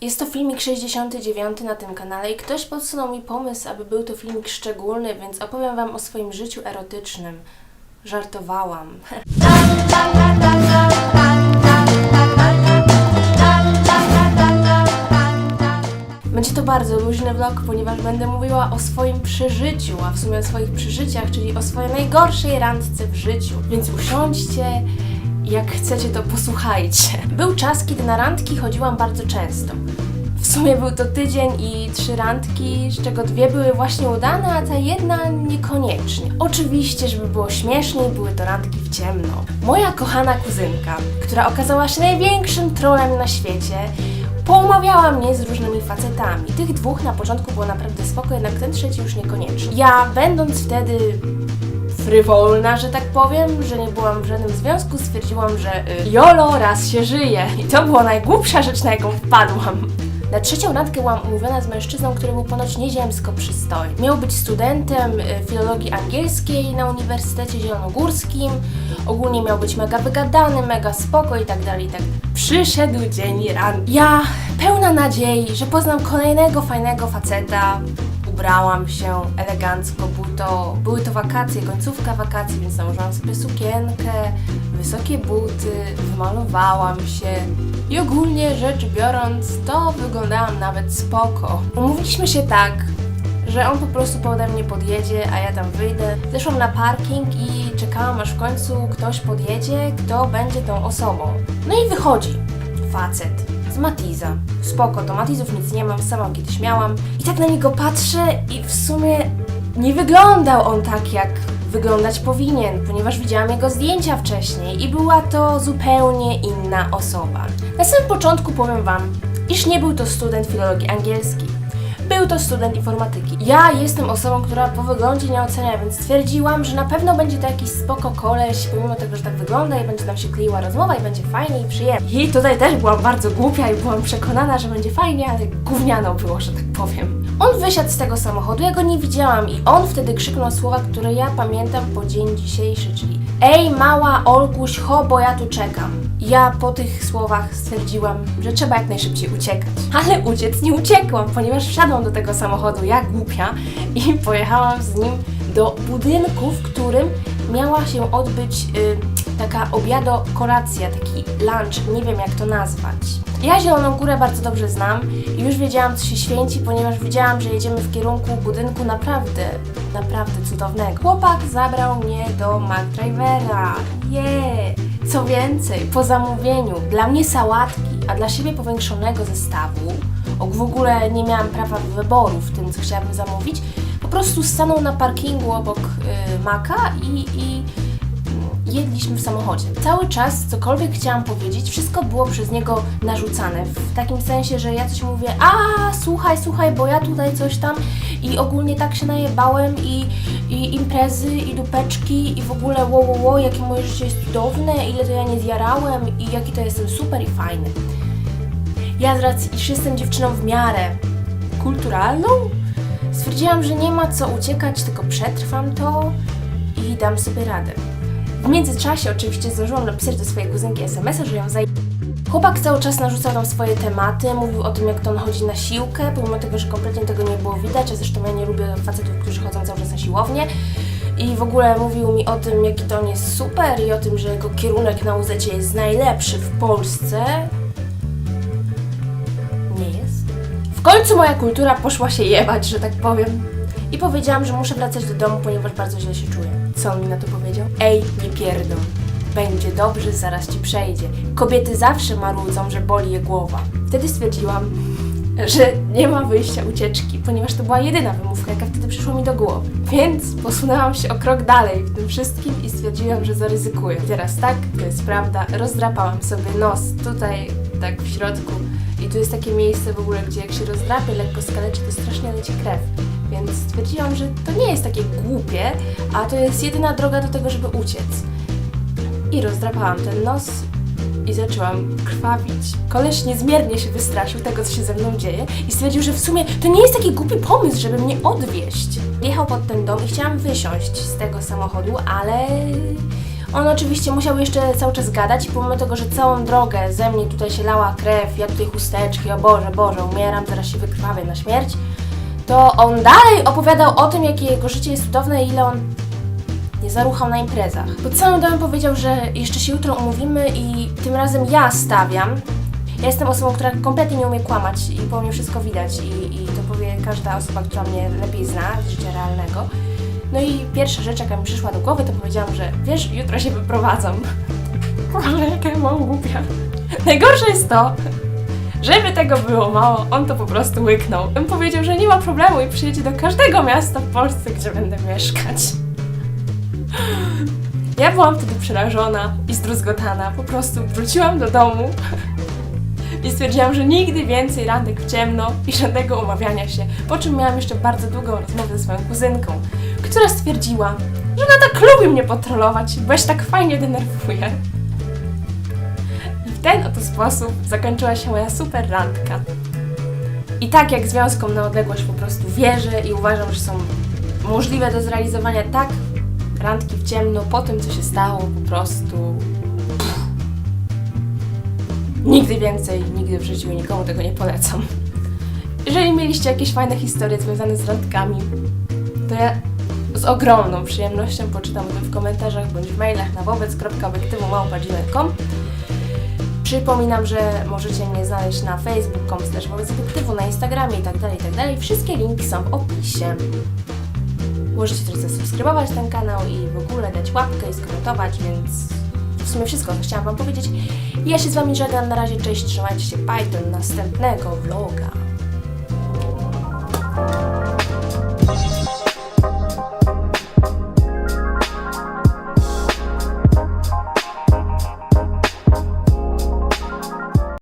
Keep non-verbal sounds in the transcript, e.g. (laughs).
Jest to filmik 69 na tym kanale i ktoś podsunął mi pomysł, aby był to filmik szczególny, więc opowiem Wam o swoim życiu erotycznym. Żartowałam. (laughs) Będzie to bardzo luźny vlog, ponieważ będę mówiła o swoim przeżyciu, a w sumie o swoich przeżyciach, czyli o swojej najgorszej randce w życiu. Więc usiądźcie, jak chcecie, to posłuchajcie. Był czas, kiedy na randki chodziłam bardzo często. W sumie był to tydzień i trzy randki, z czego dwie były właśnie udane, a ta jedna niekoniecznie. Oczywiście, żeby było śmieszniej, były to randki w ciemno. Moja kochana kuzynka, która okazała się największym trolem na świecie, Poumawiała mnie z różnymi facetami. Tych dwóch na początku było naprawdę spoko, jednak ten trzeci już niekoniecznie. Ja, będąc wtedy frywolna, że tak powiem, że nie byłam w żadnym związku, stwierdziłam, że y, jolo, raz się żyje. I to była najgłupsza rzecz, na jaką wpadłam. Na trzecią randkę byłam umówiona z mężczyzną, który był ponoć nieziemsko przystojny. Miał być studentem y, filologii angielskiej na Uniwersytecie Zielonogórskim. Ogólnie miał być mega wygadany, mega spoko i tak dalej, i tak dalej. Przyszedł dzień randki. Ja, pełna nadziei, że poznam kolejnego fajnego faceta, ubrałam się elegancko, był to, były to wakacje, końcówka wakacji, więc założyłam sobie sukienkę, wysokie buty, wymalowałam się i ogólnie rzecz biorąc, to wyglądałam nawet spoko. Umówiliśmy się tak, że on po prostu pode mnie podjedzie, a ja tam wyjdę. Zeszłam na parking i czekałam aż w końcu ktoś podjedzie, kto będzie tą osobą. No i wychodzi facet Matiza. Spoko, do Matizów nic nie mam, sama kiedyś miałam. I tak na niego patrzę i w sumie nie wyglądał on tak, jak wyglądać powinien, ponieważ widziałam jego zdjęcia wcześniej i była to zupełnie inna osoba. Na samym początku powiem Wam, iż nie był to student filologii angielskiej. Był to student informatyki. Ja jestem osobą, która po wyglądzie nie ocenia, więc stwierdziłam, że na pewno będzie to jakiś spoko koleś, pomimo tego, że tak wygląda i będzie nam się kleiła rozmowa i będzie fajnie i przyjemnie. I tutaj też byłam bardzo głupia i byłam przekonana, że będzie fajnie, ale gówniano było, że tak powiem. On wysiadł z tego samochodu, ja go nie widziałam i on wtedy krzyknął słowa, które ja pamiętam po dzień dzisiejszy, czyli Ej mała Olguś, ho, bo ja tu czekam. Ja po tych słowach stwierdziłam, że trzeba jak najszybciej uciekać. (laughs) Ale uciec nie uciekłam, ponieważ wsiadłam do tego samochodu, jak głupia, i pojechałam z nim do budynku, w którym miała się odbyć y, taka obiado-kolacja, taki lunch, nie wiem jak to nazwać. Ja Zieloną Górę bardzo dobrze znam i już wiedziałam, co się święci, ponieważ widziałam, że jedziemy w kierunku budynku naprawdę, naprawdę cudownego. Chłopak zabrał mnie do McDrivera. Yeah! Co więcej, po zamówieniu dla mnie sałatki, a dla siebie powiększonego zestawu, w ogóle nie miałam prawa wyboru w tym, co chciałabym zamówić, po prostu stanął na parkingu obok y, Maka i, i jedliśmy w samochodzie. Cały czas, cokolwiek chciałam powiedzieć, wszystko było przez niego narzucane. W takim sensie, że ja coś mówię, a słuchaj, słuchaj, bo ja tutaj coś tam i ogólnie tak się najebałem i, i imprezy, i dupeczki, i w ogóle wo, wo, wo, jakie moje życie jest cudowne, ile to ja nie zjarałem i jaki to jestem super i fajny. Ja z racji, iż jestem dziewczyną w miarę kulturalną, stwierdziłam, że nie ma co uciekać, tylko przetrwam to i dam sobie radę. W międzyczasie oczywiście zdążyłam napisać do swojej kuzynki SMS-a, że ją zaj... Chłopak cały czas narzucał tam swoje tematy, mówił o tym, jak to on chodzi na siłkę, pomimo tego, że kompletnie tego nie było widać, a zresztą ja nie lubię facetów, którzy chodzą cały czas na siłownię. I w ogóle mówił mi o tym, jaki to on jest super i o tym, że jego kierunek na UZ jest najlepszy w Polsce. Nie jest. W końcu moja kultura poszła się jebać, że tak powiem. I powiedziałam, że muszę wracać do domu, ponieważ bardzo źle się czuję. Co on mi na to powiedział? Ej, nie pierdol. Będzie dobrze, zaraz ci przejdzie. Kobiety zawsze marudzą, że boli je głowa. Wtedy stwierdziłam, że nie ma wyjścia ucieczki, ponieważ to była jedyna wymówka, jaka wtedy przyszła mi do głowy. Więc posunęłam się o krok dalej w tym wszystkim i stwierdziłam, że zaryzykuję. Teraz tak, to jest prawda, rozdrapałam sobie nos tutaj, tak w środku. I tu jest takie miejsce w ogóle, gdzie jak się rozdrapie, lekko skaleczy, to strasznie leci krew. Więc stwierdziłam, że to nie jest takie głupie, a to jest jedyna droga do tego, żeby uciec. I rozdrapałam ten nos i zaczęłam krwawić. Koleś niezmiernie się wystraszył tego, co się ze mną dzieje i stwierdził, że w sumie to nie jest taki głupi pomysł, żeby mnie odwieźć. Jechał pod ten dom i chciałam wysiąść z tego samochodu, ale On oczywiście musiał jeszcze cały czas gadać i pomimo tego, że całą drogę ze mnie tutaj się lała krew, ja tutaj chusteczki, o Boże, Boże, umieram, zaraz się wykrwawię na śmierć, to on dalej opowiadał o tym, jakie jego życie jest cudowne i ile on nie zaruchał na imprezach. Pod całym domem powiedział, że jeszcze się jutro umówimy i tym razem ja stawiam. Ja jestem osobą, która kompletnie nie umie kłamać i po mnie wszystko widać i, i to powie każda osoba, która mnie lepiej zna z życia realnego. No i pierwsza rzecz, jaka mi przyszła do głowy, to powiedziałam, że wiesz, jutro się wyprowadzam. Ale jaka ja mam głupia. Najgorsze jest to, żeby tego było mało, on to po prostu łyknął. On powiedział, że nie ma problemu i przyjedzie do każdego miasta w Polsce, gdzie będę mieszkać. Ja byłam wtedy przerażona i zdruzgotana. Po prostu wróciłam do domu i stwierdziłam, że nigdy więcej randek w ciemno i żadnego umawiania się. Po czym miałam jeszcze bardzo długą rozmowę ze swoją kuzynką, która stwierdziła, że ona tak lubi mnie potrolować, bo ja się tak fajnie denerwuje. Ten oto sposób zakończyła się moja super randka. I tak jak związkom na odległość po prostu wierzę i uważam, że są możliwe do zrealizowania tak randki w ciemno po tym, co się stało, po prostu. Nigdy więcej, nigdy w życiu nikomu tego nie polecam. Jeżeli mieliście jakieś fajne historie związane z randkami, to ja z ogromną przyjemnością poczytam o tym w komentarzach bądź w mailach na wobec.obiektywu.gmail.com Przypominam, że możecie mnie znaleźć na facebook.com wobec obiektywu, na Instagramie itd., itd. Wszystkie linki są w opisie. Możecie też zasubskrybować ten kanał i w ogóle dać łapkę i skomentować, więc w sumie wszystko, co chciałam Wam powiedzieć. Ja się z Wami żegnam, na razie cześć, trzymajcie się, bye, do następnego vloga.